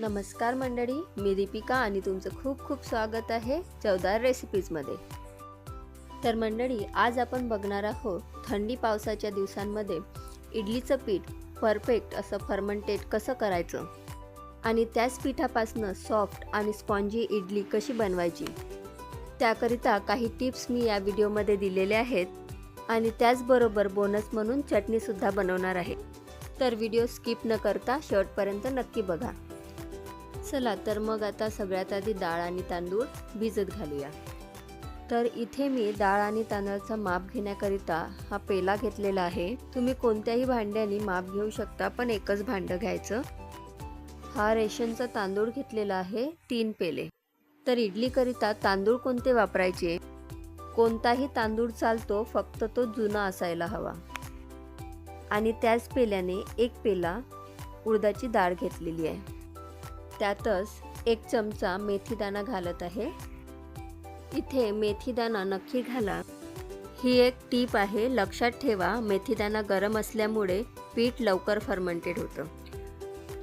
नमस्कार मंडळी मी दीपिका आणि तुमचं खूप खूप स्वागत आहे चवदार रेसिपीजमध्ये तर मंडळी आज आपण बघणार आहोत थंडी पावसाच्या दिवसांमध्ये इडलीचं पीठ परफेक्ट असं फर्मंटेट कसं करायचं? आणि त्याच पिठापासनं सॉफ्ट आणि स्पॉन्जी इडली कशी बनवायची? त्याकरिता काही टिप्स मी या व्हिडिओमध्ये दिलेले आहेत आणि त्याचबरोबर बोनस म्हणून चटणीसुद्धा बनवणार आहे. तर व्हिडिओ स्किप न करता शेवटपर्यंत नक्की बघा. चला तर मग आता सगळ्यात आधी डाळ आणि तांदूळ भिजत घालूया. तर इथे मी डाळ आणि तांदळाचं माप घेण्याकरिता हा पेला घेतलेला आहे. तुम्ही कोणत्याही भांड्याने माप घेऊ शकता पण एकच भांडं घ्यायचं. हा रेशनचा तांदूळ घेतलेला आहे तीन पेले. तर इडलीकरिता तांदूळ कोणते वापरायचे? कोणताही तांदूळ चालतो फक्त तो जुना असायला हवा. आणि त्याच पेल्याने एक पेला उडदाची डाळ घेतलेली आहे. त्यातच एक चमचा मेथीदाणा घालत आहे. इथे मेथीदाणा नक्की घाला. ही एक टीप आहे लक्षात ठेवा मेथीदाणा गरम असल्यामुळे पीठ लवकर फर्मंटेड होतं.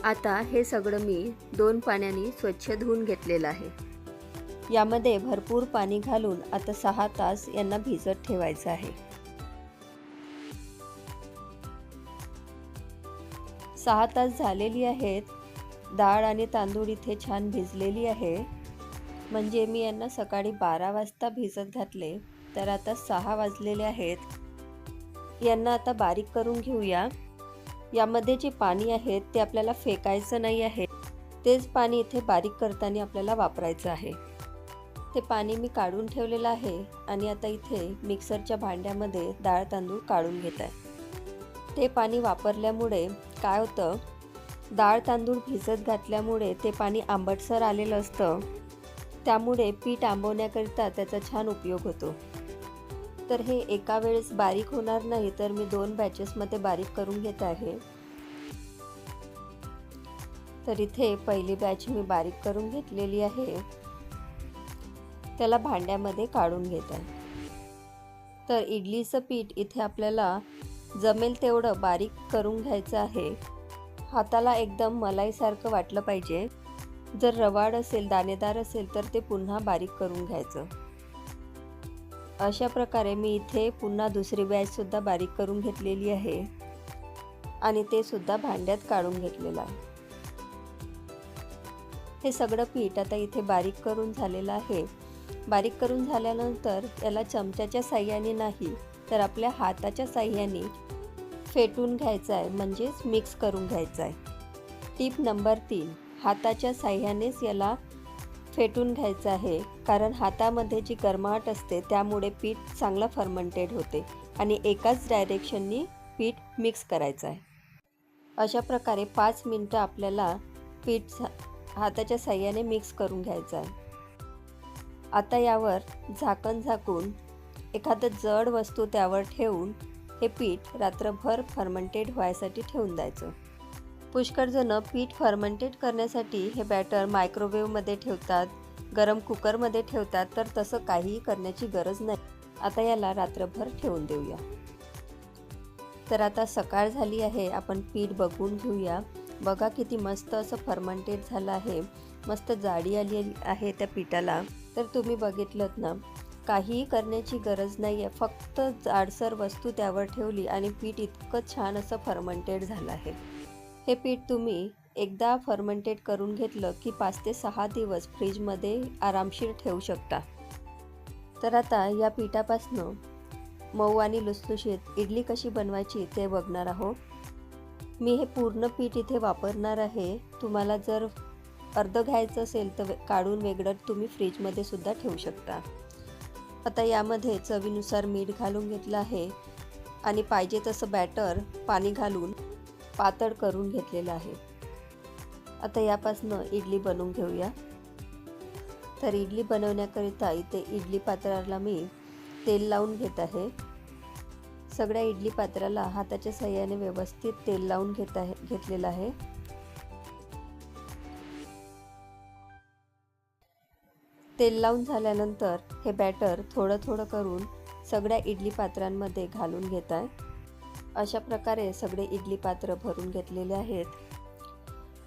आता हे सगळं मी दोन पाण्याने स्वच्छ धुवून घेतलेलं आहे. यामध्ये भरपूर पाणी घालून आता सहा तास यांना भिजत ठेवायचं आहे. सहा तास झालेली आहेत डाळ आणि तांदूळ इथे छान भिजलेली आहे. म्हणजे मी यांना सकाळी बारा वाजता भिजत घातले तर आता सहा वाजलेले आहेत. यांना आता बारीक करून घेऊया. यामध्ये जे पाणी आहे ते आपल्याला फेकायचं नाही आहे. तेच पाणी इथे बारीक करताना आपल्याला वापरायचं आहे. ते पाणी मी काढून ठेवलेलं आहे आणि आता इथे मिक्सरच्या भांड्यामध्ये डाळ तांदूळ काढून घेत आहे. ते पाणी वापरल्यामुळे काय होतं डाळ तांदूळ भिजत घातल्यामुळे ते पाणी आंबटसर आलेलं असतं. त्यामुळे पीठ आंबवण्याकरिता त्याचा छान उपयोग होतो. तर हे एका वेळेस बारीक होणार नाही तर मी दोन बॅचेसमध्ये बारीक करून घेत आहे. तर इथे पहिली बॅच मी बारीक करून घेतलेली आहे. त्याला भांड्यामध्ये काढून घेत आहे. तर इडलीचं पीठ इथे आपल्याला जमेल तेवढं बारीक करून घ्यायचं आहे. हाताला एकदम मलाईसारखं वाटलं पाहिजे. जर रवाड असेल दाणेदार असेल तर ते पुन्हा बारीक करून घ्यायचं. अशा प्रकारे मी इथे पुन्हा दुसरी बॅचसुद्धा बारीक करून घेतलेली आहे. आणि ते सुद्धा भांड्यात काढून घेतलेलं आहे. हे सगळं पीठ आता इथे बारीक करून झालेलं आहे. बारीक करून झाल्यानंतर याला चमच्याच्या साह्याने नाही तर आपल्या हाताच्या साह्याने फेटून घ्यायचं आहे म्हणजेच मिक्स करून घ्यायचं आहे. टीप नंबर तीन हाताच्या साह्यानेच याला फेटून घ्यायचं आहे कारण हातामध्ये जी गरमाहट असते त्यामुळे पीठ चांगलं फर्मंटेड होते आणि एकाच डायरेक्शननी पीठ मिक्स करायचं आहे. अशा प्रकारे पाच मिनटं आपल्याला पीठ हाताच्या साह्याने मिक्स करून घ्यायचं आहे. आता यावर झाकण झाकून एखादं जड वस्तू त्यावर ठेवून हे पीठ रात्रभर फर्मंटेड व्हायसाठी ठेवून द्यायचं. पुष्कळजणं पीठ फर्मंटेड करण्यासाठी हे बॅटर मायक्रोवेव्हमध्ये ठेवतात गरम कुकरमध्ये ठेवतात तर तसं काहीही करण्याची गरज नाही. आता याला रात्रभर ठेवून देऊया. तर आता सकाळ झाली आहे आपण पीठ बघून घेऊया. बघा किती मस्त असं फर्मंटेड झालं आहे. मस्त जाडी आली आहे त्या पिठाला. तर तुम्ही बघितलं ना काहीही करण्याची गरज नाही आहे फक्त जाडसर वस्तू त्यावर ठेवली आणि पीठ इतकं छान असं फर्मंटेड झालं आहे. हे पीठ तुम्ही एकदा फर्मंटेड करून घेतलं की पाच ते सहा दिवस फ्रीजमध्ये आरामशीर ठेवू शकता. तर आता या पिठापासनं मऊ आणि लुसलुशीत इडली कशी बनवायची ते बघणार आहोत. मी हे पूर्ण पीठ इथे वापरणार आहे. तुम्हाला जर अर्ध घ्यायचं असेल तर काढून वेगळं तुम्ही फ्रीजमध्ये सुद्धा ठेवू शकता. आता यामध्ये चवीनुसार मीठ घालून घेतलं आहे आणि पाहिजे तसं बॅटर पाणी घालून पातळ करून घेतलेलं आहे. आता यापासनं इडली बनवून घेऊया. तर इडली बनवण्याकरिता इथे इडली पात्राला मी तेल लावून घेत आहे. सगळ्या इडली पात्राला हाताच्या सहाय्याने व्यवस्थित तेल लावून घेत आहे घेतलेलं आहे. तेल लावून झाल्यानंतर हे बॅटर थोडं थोडं करून सगळ्या इडली पात्रांमध्ये घालून घेत आहे अशा प्रकारे सगळे इडली पात्र भरून घेतलेले आहेत.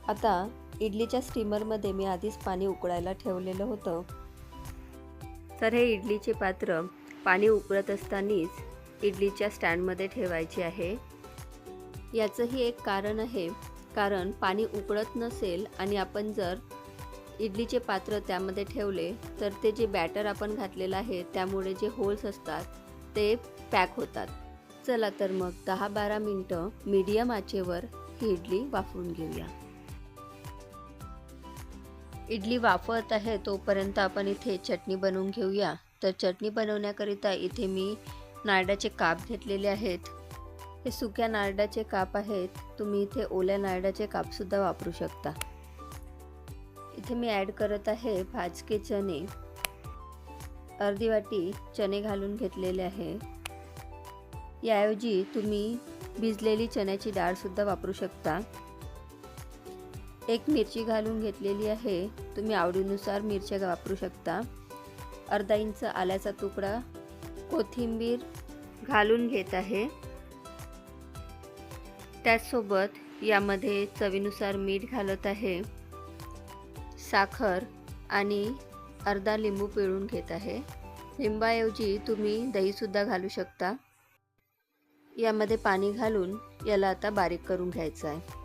आता इडलीच्या स्टीमरमध्ये मी आधीच पाणी उकळायला ठेवलेलं होतं. तर हे इडलीचे पात्र पाणी उकळत असतानाच इडलीच्या स्टँडमध्ये ठेवायचे आहे. याचंही एक कारण आहे. कारण पाणी उकळत नसेल आणि आपण जर इडलीचे पात्र त्यामध्ये ठेवले तर ते जे बॅटर आपण घातलेलं आहे त्यामुळे जे होल्स असतात ते पॅक होतात. चला तर मग दहा बारा मिनटं मीडियम आचेवर ही इडली वाफवून घेऊया. इडली वाफवत आहे तोपर्यंत आपण इथे चटणी बनवून घेऊया. तर चटणी बनवण्याकरिता इथे मी नारळाचे काप घेतलेले आहेत. हे सुक्या नारळाचे काप आहेत तुम्ही इथे ओल्या नारळाचे कापसुद्धा वापरू शकता. इथे मी ॲड करत आहे भाजके चणे. अर्धी वाटी चणे घालून घेतलेले आहे. याऐवजी तुम्ही भिजलेली चण्याची डाळसुद्धा वापरू शकता. एक मिरची घालून घेतलेली आहे. तुम्ही आवडीनुसार मिरच्या वापरू शकता. अर्धा इंच आल्याचा तुकडा कोथिंबीर घालून घेत आहे. त्याचसोबत यामध्ये चवीनुसार मीठ घालत आहे. साखर आणि अर्धा लिंबू पिळून घेत आहे. लिंबाऐवजी तुम्ही दहीसुद्धा घालू शकता. यामध्ये पाणी घालून याला आता बारीक करून घ्यायचं आहे.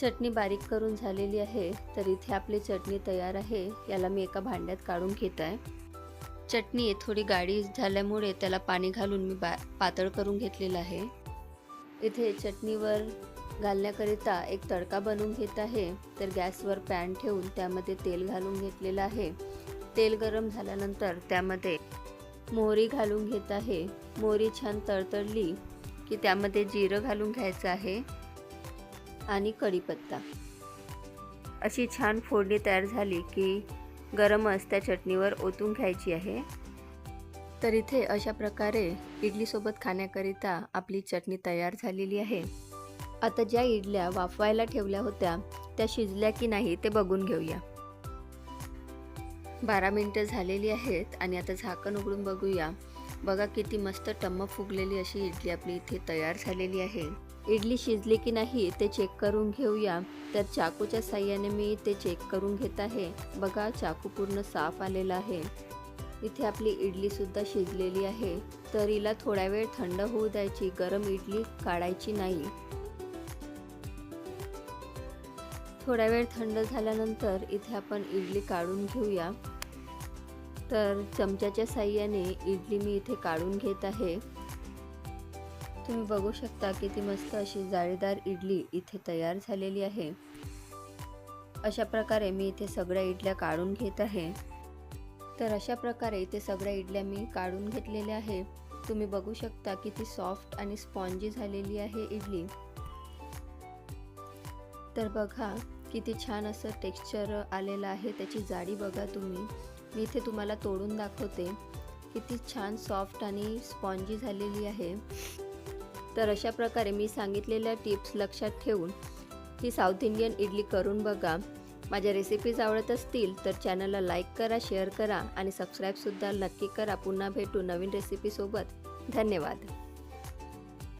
चटणी बारीक करून झालेली आहे तर इथे आपली चटणी तयार आहे. याला मी एका भांड्यात काढून घेत आहे. चटणी थोडी गाडी झाल्यामुळे त्याला पाणी घालून मी बा पातळ करून घेतलेलं आहे. इथे चटणीवर घालण्याकरिता एक तडका बनवून घेत आहे. तर गॅसवर पॅन ठेवून त्यामध्ये तेल घालून घेतलेलं आहे. तेल गरम झाल्यानंतर त्यामध्ये मोहरी घालून घेत आहे. मोहरी छान तळतळली की त्यामध्ये जिरं घालून घ्यायचं आहे आणि कढीपत्ता. अशी छान फोडणी तयार झाली की गरम असत्या चटणीवर ओतून घ्यायची आहे. तर इथे अशा प्रकारे इडलीसोबत खाण्याकरिता आपली चटणी तयार झालेली आहे. आता ज्या इडल्या वाफवायला ठेवल्या होत्या त्या शिजल्या की नाही ते बघून घेऊया. बारा मिनटं झालेली आहेत आणि आता झाकण उघडून बघूया. बघा किती मस्त टम्म फुगलेली अशी इडली आपली इथे तयार झालेली आहे. इडली शिजली की नाही ते चेक करून घेऊया. तर चाकूच्या साह्याने मी ते चेक करून घेत आहे. बघा चाकू पूर्ण साफ आलेला आहे. इथे आपली इडलीसुद्धा शिजलेली आहे. तर हिला थोड्या वेळ थंड होऊ द्यायची गरम इडली काढायची नाही. थोडा वेळ थंड झाल्यानंतर इथे आपण इडली काढून घेऊया. तर चमच्याच्या साह्याने इडली मी इथे काढून घेत आहे. तुम्ही बघू शकता किती मस्त अशी जाळीदार इडली इथे तयार झालेली आहे. अशा प्रकारे मी इथे सगळ्या इडल्या काढून घेत आहे. तर अशा प्रकारे इथे सगळ्या इडल्या मी काढून घेतलेल्या आहे. तुम्ही बघू शकता किती सॉफ्ट आणि स्पॉन्जी झालेली आहे इडली. तर बघा किती छान असं टेक्स्चर आलेलं आहे त्याची जाडी बघा तुम्ही. मी इथे तुम्हाला तोडून दाखवते. किती छान सॉफ्ट आणि स्पॉन्जी झालेली आहे. तर अशा प्रकारे मी सांगितलेल्या टिप्स लक्षात ठेवून ही साऊथ इंडियन इडली करून बघा. माझ्या रेसिपीज आवडत असतील तर चॅनलला लाईक करा शेअर करा आणि सबस्क्राईबसुद्धा नक्की करा. पुन्हा भेटू नवीन रेसिपीसोबत धन्यवाद.